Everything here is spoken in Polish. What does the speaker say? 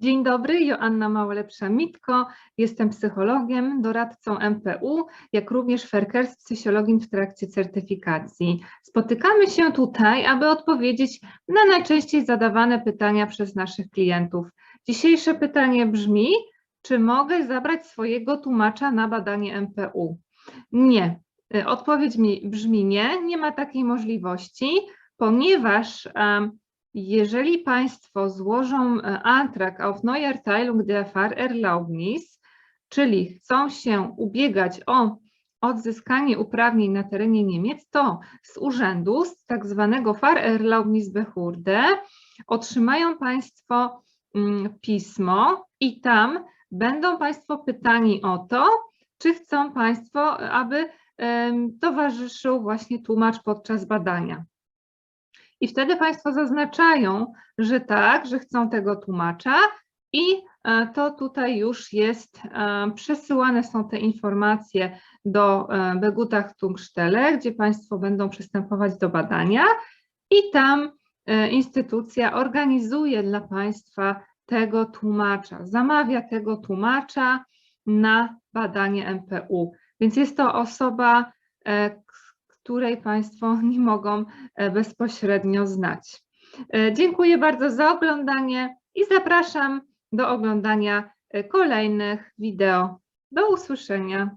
Dzień dobry, Joanna Małolepsza-Mitko. Jestem psychologiem, doradcą MPU, jak również Ferker z psychologii w trakcie certyfikacji. Spotykamy się tutaj, aby odpowiedzieć na najczęściej zadawane pytania przez naszych klientów. Dzisiejsze pytanie brzmi, czy mogę zabrać swojego tłumacza na badanie MPU? Nie. Odpowiedź mi brzmi nie, nie ma takiej możliwości, ponieważ em, jeżeli Państwo złożą e, Antrag auf Neuerteilung der Fahrerlaubnis, czyli chcą się ubiegać o odzyskanie uprawnień na terenie Niemiec, to z urzędu, z tak zwanego Fahrerlaubnisbehörde otrzymają Państwo mm, pismo i tam będą Państwo pytani o to, czy chcą Państwo, aby towarzyszył właśnie tłumacz podczas badania. I wtedy Państwo zaznaczają, że tak, że chcą tego tłumacza i e, to tutaj już jest, e, przesyłane są te informacje do e, Begutachtung-Stelle, gdzie Państwo będą przystępować do badania i tam instytucja organizuje dla Państwa tego tłumacza, zamawia tego tłumacza na badanie MPU. Więc jest to osoba, której Państwo nie mogą e, bezpośrednio znać. E, Dziękuję bardzo za oglądanie i zapraszam do oglądania e, kolejnych wideo. Do usłyszenia.